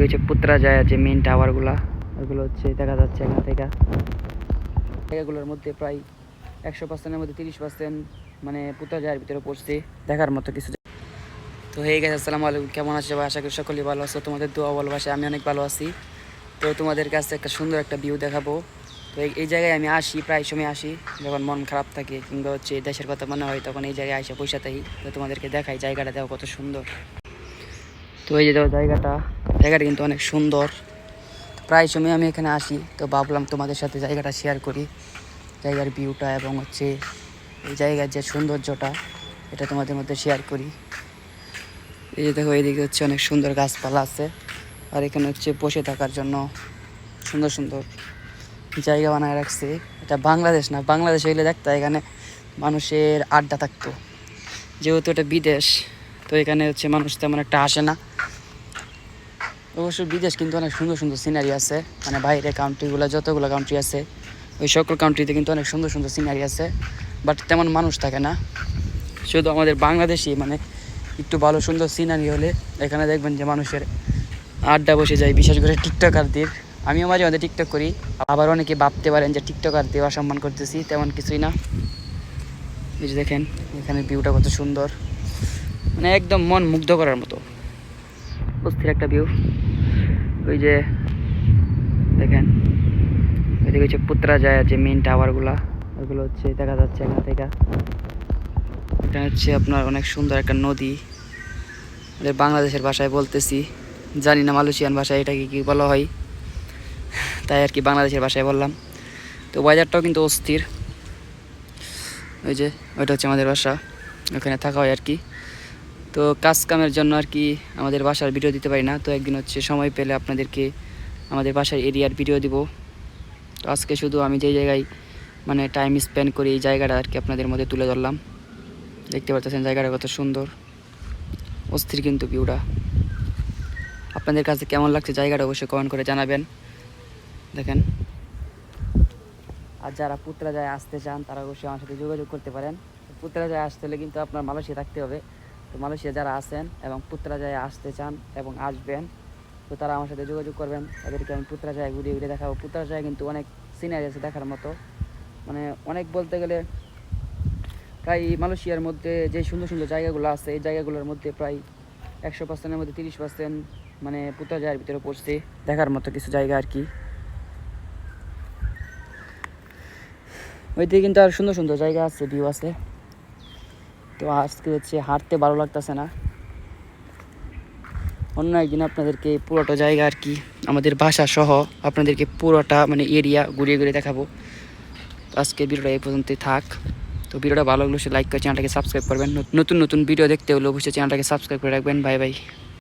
ওইদিকে হচ্ছে পুত্রা যায় যে মেন টাওয়ারগুলা ওইগুলো হচ্ছে দেখা যাচ্ছে এখান থেকে। জায়গাগুলোর মধ্যে প্রায় একশো পার্সেন্টের মধ্যে তিরিশ পার্সেন্ট মানে পুত্রা জায়ের ভিতরে পড়ছে। দেখার মতো কিছু তো হয়ে গেছে আসসালামু আলাইকুম। কেমন আছে সবাই? আশা করি সকলেই ভালো আছো। তোমাদের দোয়া ভালোবাসে আমি অনেক ভালো আছি। তো তোমাদের কাছে একটা সুন্দর একটা ভিউ দেখাবো। তো এই- জায়গায় আমি আসি, প্রায় সময় আসি। যখন মন খারাপ থাকে কিংবা হচ্ছে দেশের কথা মনে হয়, তখন এই জায়গায় আসে পয়সা তো তোমাদেরকে দেখাই জায়গাটা, দেখো কত সুন্দর। তো এই যে জায়গাটা জায়গাটা কিন্তু অনেক সুন্দর। প্রায় সময় আমি এখানে আসি, তো ভাবলাম তোমাদের সাথে জায়গাটা শেয়ার করি। জায়গার ভিউটা এবং হচ্ছে এই জায়গার যে সৌন্দর্যটা, এটা তোমাদের মধ্যে শেয়ার করি। এই যে দেখো এইদিকে হচ্ছে অনেক সুন্দর গাছপালা আছে। আর এখানে হচ্ছে বসে থাকার জন্য সুন্দর সুন্দর জায়গা বানায় রাখছে। এটা বাংলাদেশ না, বাংলাদেশ হইলে দেখতে এখানে মানুষের আড্ডা থাকতো। যেহেতু এটা বিদেশ, তো এখানে হচ্ছে মানুষ তেমন একটা আসে না। অবশ্য বিদেশ কিন্তু অনেক সুন্দর সুন্দর সিনারি আছে। মানে বাইরে কান্ট্রিগুলো যতগুলো কান্ট্রি আছে, ওই সকল কান্ট্রিতে কিন্তু অনেক সুন্দর সুন্দর সিনারি আছে। বাট তেমন মানুষ থাকে না। শুধু আমাদের বাংলাদেশি মানে একটু ভালো সুন্দর সিনারি হলে এখানে দেখবেন যে মানুষের আড্ডা বসে যায়, বিশেষ করে টিকটকারদের। আমিও মাঝে মাঝে টিকটক করি। আবার অনেকে ভাবতে পারেন যে টিকটকারদের অসম্মান করতেছি, তেমন কিছুই না। এই দেখেন, এখানে ভিউটা কত সুন্দর। মানে একদম মন মুগ্ধ করার মতো। অস্থির একটা ভিউ ওই যে, দেখেন, ওইদিকে হচ্ছে পুত্রা যায় যে মেন টাওয়ারগুলা ওইগুলো হচ্ছে দেখা যাচ্ছে এখান থেকে। এটা হচ্ছে আপনার অনেক সুন্দর একটা নদী। বাংলাদেশের ভাষায় বলতেছি। জানি না মালয়েশিয়ান ভাষায় এটাকে কি বলা হয়। তাই আর কি বাংলাদেশের ভাষায় বললাম। তো বাজারটাও কিন্তু অস্থির। ওই যে, ওইটা হচ্ছে আমাদের বাসা ওখানে থাকা হয় আর কি। তো কাজ কামের জন্য আর কি আমাদের বাসার ভিডিও দিতে পারি না। তো একদিন হচ্ছে সময় পেলে আপনাদেরকে আমাদের বাসার এরিয়ার ভিডিও দিব। তো আজকে শুধু আমি যেই জায়গায় মানে টাইম স্পেন্ড করি এই জায়গাটা আর কি আপনাদের মধ্যে তুলে ধরলাম। দেখতে পাচ্ছেন জায়গাটা কত সুন্দর। অস্থির কিন্তু ভিউটা আপনাদের কাছে কেমন লাগছে জায়গাটা অবশ্যই কমেন্ট করে জানাবেন। দেখেন। আর যারা পুত্রা যায় আসতে চান তারা অবশ্যই আমার সাথে যোগাযোগ করতে পারেন। পুত্রা যায় আসতে হলে কিন্তু আপনার মালয়েশিয়া থাকতে হবে। তো মালয়েশিয়া যারা আছেন এবং পুত্রা যায় আসতে চান এবং আসবেন, তো তারা আমার সাথে যোগাযোগ করবেন। তাদেরকে আমি পুত্রা যায় ঘুরিয়ে ঘুরিয়ে দেখাবো। পুত্রা যায় কিন্তু অনেক সিনারি আছে দেখার মতো। মানে অনেক বলতে গেলে প্রায় মালয়েশিয়ার মধ্যে যে সুন্দর সুন্দর জায়গাগুলো আছে, এই জায়গাগুলোর মধ্যে প্রায় একশো পার্সেন্টের মধ্যে তিরিশ পার্সেন্ট মানে পুত্রা জায়ের ভিতরে পড়ছে। দেখার মতো কিছু জায়গা আর কি। ওইদিকে কিন্তু আর সুন্দর সুন্দর জায়গা আছে ভিউ আছে। তো আজকে হচ্ছে হাঁটতে ভালো লাগতেছে না। অন্য একদিন আপনাদেরকে পুরোটা জায়গা আর কি, আমাদের বাসা সহ আপনাদেরকে পুরোটা মানে এরিয়া ঘুরিয়ে ঘুরিয়ে দেখাবো। আজকে ভিডিওটা এই পর্যন্তই থাক। তো ভিডিওটা ভালো লাগলে লাইক করে চ্যানেলটাকে সাবস্ক্রাইব করবেন। নতুন নতুন ভিডিও দেখতে হলে অবশ্যই চ্যানেলটাকে সাবস্ক্রাইব করে রাখবেন। Bye bye